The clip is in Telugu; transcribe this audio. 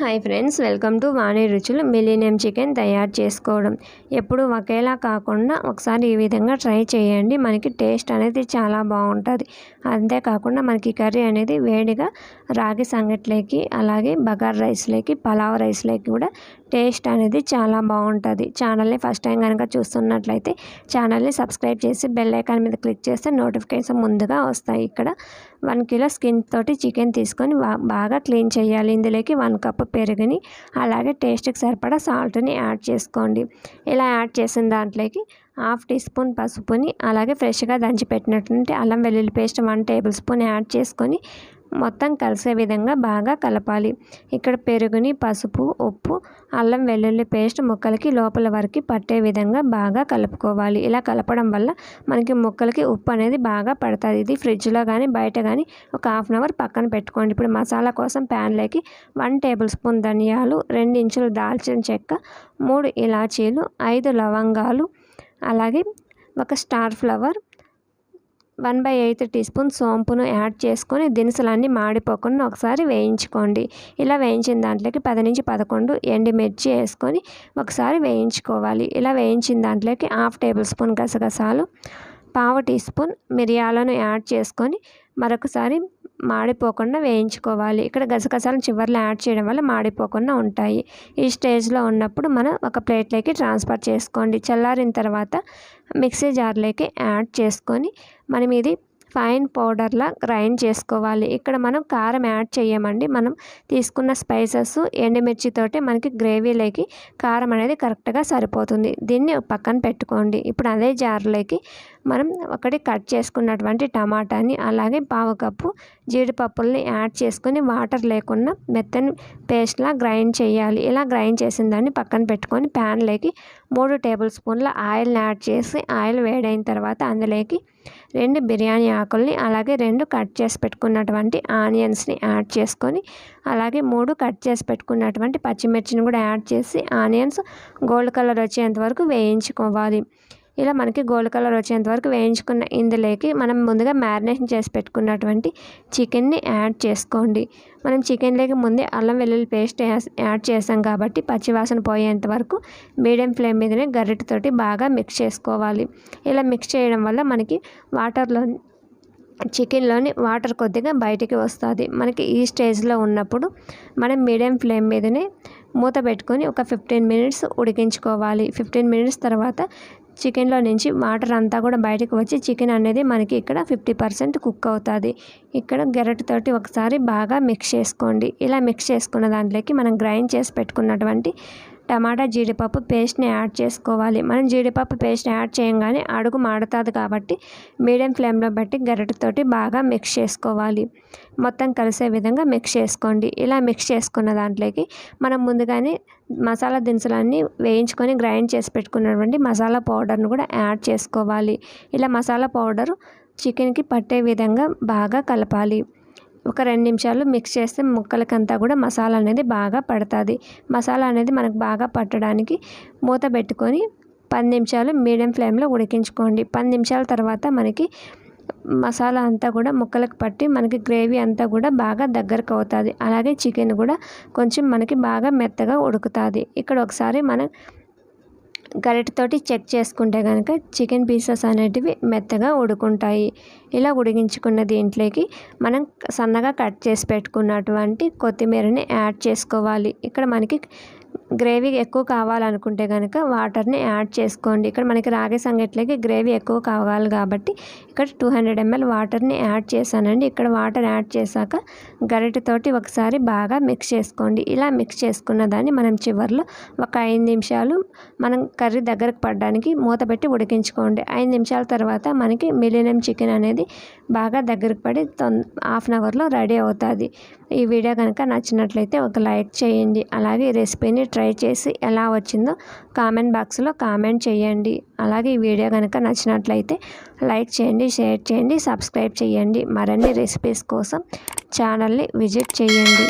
Hi friends welcome to Vani రుచులు మిలీనియం చికెన్ తయారు చేసుకోవడం. ఎప్పుడు ఒకేలా కాకుండా ఒకసారి ఈ విధంగా ట్రై చేయండి. మనకి టేస్ట్ అనేది చాలా బాగుంటుంది. అంతేకాకుండా మనకి కర్రీ అనేది వేడిగా రాగి సంగట్లోకి అలాగే బగార్ రైస్లోకి పలావ్ రైస్లోకి కూడా టేస్ట్ అనేది చాలా బాగుంటుంది. ఛానల్ని ఫస్ట్ టైం కనుక చూస్తున్నట్లయితే ఛానల్ని సబ్స్క్రైబ్ చేసి బెల్ ఐకాన్ మీద క్లిక్ చేస్తే నోటిఫికేషన్ ముందుగా వస్తాయి. ఇక్కడ వన్ కిలో స్కిన్ తోటి చికెన్ తీసుకొని బాగా క్లీన్ చేయాలి. ఇందులోకి వన్ కప్ పెరుగుని అలాగే టేస్ట్కి సరిపడా సాల్ట్ని యాడ్ చేసుకోండి. ఇలా యాడ్ చేసిన దాంట్లోకి హాఫ్ టీ స్పూన్ పసుపుని అలాగే ఫ్రెష్గా దంచి పెట్టినటువంటి అల్లం వెల్లుల్లి paste one tablespoon add చేసుకొని మొత్తం కలిసే విధంగా బాగా కలపాలి. ఇక్కడ పెరుగుని పసుపు ఉప్పు అల్లం వెల్లుల్లి పేస్ట్ ముక్కలకి లోపల వరకు పట్టే విధంగా బాగా కలుపుకోవాలి. ఇలా కలపడం వల్ల మనకి ముక్కలకి ఉప్పు అనేది బాగా పడుతుంది. ఇది ఫ్రిడ్జ్లో కానీ బయట కానీ ఒక హాఫ్ అన్ అవర్ పక్కన పెట్టుకోండి. ఇప్పుడు మసాలా కోసం ప్యాన్లోకి వన్ టేబుల్ స్పూన్ ధనియాలు రెండు ఇంచులు దాల్చిన చెక్క మూడు ఇలాచీలు ఐదు లవంగాలు అలాగే ఒక star flower one by eighth teaspoon సోంపును add చేసుకొని దినుసులన్నీ మాడిపోకుండా ఒకసారి వేయించుకోండి. ఇలా వేయించిన దాంట్లోకి పది నుంచి పదకొండు ఎండిమిర్చి వేసుకొని ఒకసారి వేయించుకోవాలి. ఇలా వేయించిన దాంట్లోకి హాఫ్ టేబుల్ స్పూన్ గసగసాలు పావు టీ స్పూన్ మిరియాలను యాడ్ చేసుకొని మరొకసారి మాడిపోకుండా వేయించుకోవాలి. ఇక్కడ గసగసాలను చివరిలో యాడ్ చేయడం వల్ల మాడిపోకుండా ఉంటాయి. ఈ స్టేజ్లో ఉన్నప్పుడు మనం ఒక ప్లేట్లోకి ట్రాన్స్ఫర్ చేసుకోండి. చల్లారిన తర్వాత మిక్సీ జార్లోకి యాడ్ చేసుకొని మనం ఇది ఫైన్ పౌడర్లా గ్రైండ్ చేసుకోవాలి. ఇక్కడ మనం కారం యాడ్ చేయమండి. మనం తీసుకున్న స్పైసెస్ ఎండుమిర్చితోటి మనకి గ్రేవీలోకి కారం అనేది కరెక్ట్గా సరిపోతుంది. దీన్ని పక్కన పెట్టుకోండి. ఇప్పుడు అదే జార్లోకి మనం ఒకటి కట్ చేసుకున్నటువంటి టమాటాని అలాగే పావు కప్పు జీడిపప్పుల్ని యాడ్ చేసుకొని వాటర్ లేకుండా మెత్తని పేస్ట్లా గ్రైండ్ చేయాలి. ఇలా గ్రైండ్ చేసిన దాన్ని పక్కన పెట్టుకొని ప్యాన్లోకి మూడు టేబుల్ స్పూన్ల ఆయిల్ని యాడ్ చేసి ఆయిల్ వేడైన తర్వాత అందులోకి రెండు బిర్యానీ ఆకుల్ని అలాగే రెండు కట్ చేసి పెట్టుకున్నటువంటి ఆనియన్స్ని యాడ్ చేసుకొని అలాగే మూడు కట్ చేసి పెట్టుకున్నటువంటి పచ్చిమిర్చిని కూడా యాడ్ చేసి ఆనియన్స్ గోల్డ్ కలర్ వచ్చేంత వరకు వేయించుకోవాలి. ఇలా మనకి గోల్డ్ కలర్ వచ్చేంత వరకు వేయించుకున్న ఇందులోకి మనం ముందుగా మ్యారినేషన్ చేసి పెట్టుకున్నటువంటి చికెన్ని యాడ్ చేసుకోండి. మనం చికెన్లోకి ముందే అల్లం వెల్లుల్లి పేస్ట్ యాడ్ చేసాం కాబట్టి పచ్చివాసన పోయేంత వరకు మీడియం ఫ్లేమ్ మీదనే గరిటతోటి బాగా మిక్స్ చేసుకోవాలి. ఇలా మిక్స్ చేయడం వల్ల మనకి వాటర్లో చికెన్లోని వాటర్ కొద్దిగా బయటికి వస్తుంది. మనకి ఈ స్టేజ్లో ఉన్నప్పుడు మనం మీడియం ఫ్లేమ్ మీదనే మూత పెట్టుకొని ఒక ఫిఫ్టీన్ మినిట్స్ ఉడికించుకోవాలి. ఫిఫ్టీన్ మినిట్స్ తర్వాత చికెన్లో నుంచి వాటర్ అంతా కూడా బయటకు వచ్చి చికెన్ అనేది మనకి ఇక్కడ ఫిఫ్టీ పర్సెంట్ కుక్ అవుతుంది. ఇక్కడ గెరటితోటి ఒకసారి బాగా మిక్స్ చేసుకోండి. ఇలా మిక్స్ చేసుకున్న దాంట్లోకి మనం గ్రైండ్ చేసి పెట్టుకున్నటువంటి టమాటా జీడిపప్పు పేస్ట్ని యాడ్ చేసుకోవాలి. మనం జీడిపప్పు పేస్ట్ని యాడ్ చేయంగానే అడుగు మాడుతుంది కాబట్టి మీడియం ఫ్లేమ్లో బట్టి గరిటతోటి బాగా మిక్స్ చేసుకోవాలి. మొత్తం కలిసే విధంగా మిక్స్ చేసుకోండి. ఇలా మిక్స్ చేసుకున్న దాంట్లోకి మనం ముందుగానే మసాలా దినుసులన్నీ వేయించుకొని గ్రైండ్ చేసి పెట్టుకున్నటువంటి మసాలా పౌడర్ను కూడా యాడ్ చేసుకోవాలి. ఇలా మసాలా పౌడరు చికెన్కి పట్టే విధంగా బాగా కలపాలి. ఒక రెండు నిమిషాలు మిక్స్ చేస్తే ముక్కలకంతా కూడా మసాలా అనేది బాగా పడుతుంది. మసాలా అనేది మనకు బాగా పట్టడానికి మూత పెట్టుకొని పది నిమిషాలు మీడియం ఫ్లేమ్లో ఉడికించుకోండి. పది నిమిషాల తర్వాత మనకి మసాలా అంతా కూడా ముక్కలకు పట్టి మనకి గ్రేవీ అంతా కూడా బాగా దగ్గరకు అవుతుంది. అలాగే చికెన్ కూడా కొంచెం మనకి బాగా మెత్తగా ఉడుకుతుంది. ఇక్కడ ఒకసారి మనం గరిటతోటి చెక్ చేసుకుంటే కనుక చికెన్ పీసెస్ అనేటివి మెత్తగా ఉడుకుంటాయి. ఇలా ఉడికించుకున్న దీంట్లోకి మనం సన్నగా కట్ చేసి పెట్టుకున్నటువంటి కొత్తిమీరని యాడ్ చేసుకోవాలి. ఇక్కడ మనకి గ్రేవీ ఎక్కువ కావాలనుకుంటే కనుక వాటర్ని యాడ్ చేసుకోండి. ఇక్కడ మనకి రాగి సంగట్లకి గ్రేవీ ఎక్కువ కావాలి కాబట్టి ఇక్కడ టూ హండ్రెడ్ ఎంఎల్ వాటర్ని యాడ్ చేశానండి. ఇక్కడ వాటర్ యాడ్ చేశాక గరిటెతోటి ఒకసారి బాగా మిక్స్ చేసుకోండి. ఇలా మిక్స్ చేసుకున్న దాన్ని మనం చివరిలో ఒక ఐదు నిమిషాలు మనం కర్రీ దగ్గరకు పడడానికి మూత పెట్టి ఉడికించుకోండి. ఐదు నిమిషాల తర్వాత మనకి మిలినియం చికెన్ అనేది బాగా దగ్గరకు పడి తొం హాఫ్ అన్ అవర్లో రెడీ అవుతుంది. ఈ వీడియో కనుక నచ్చినట్లయితే ఒక లైక్ చేయండి. అలాగే ఈ రెసిపీని ట్రై చేసి ఎలా వచ్చిందో కామెంట్ బాక్స్లో కామెంట్ చేయండి. అలాగే ఈ వీడియో కనుక నచ్చినట్లయితే లైక్ చేయండి షేర్ చేయండి సబ్స్క్రైబ్ చేయండి. మరిన్ని రెసిపీస్ కోసం ఛానల్ని విజిట్ చేయండి.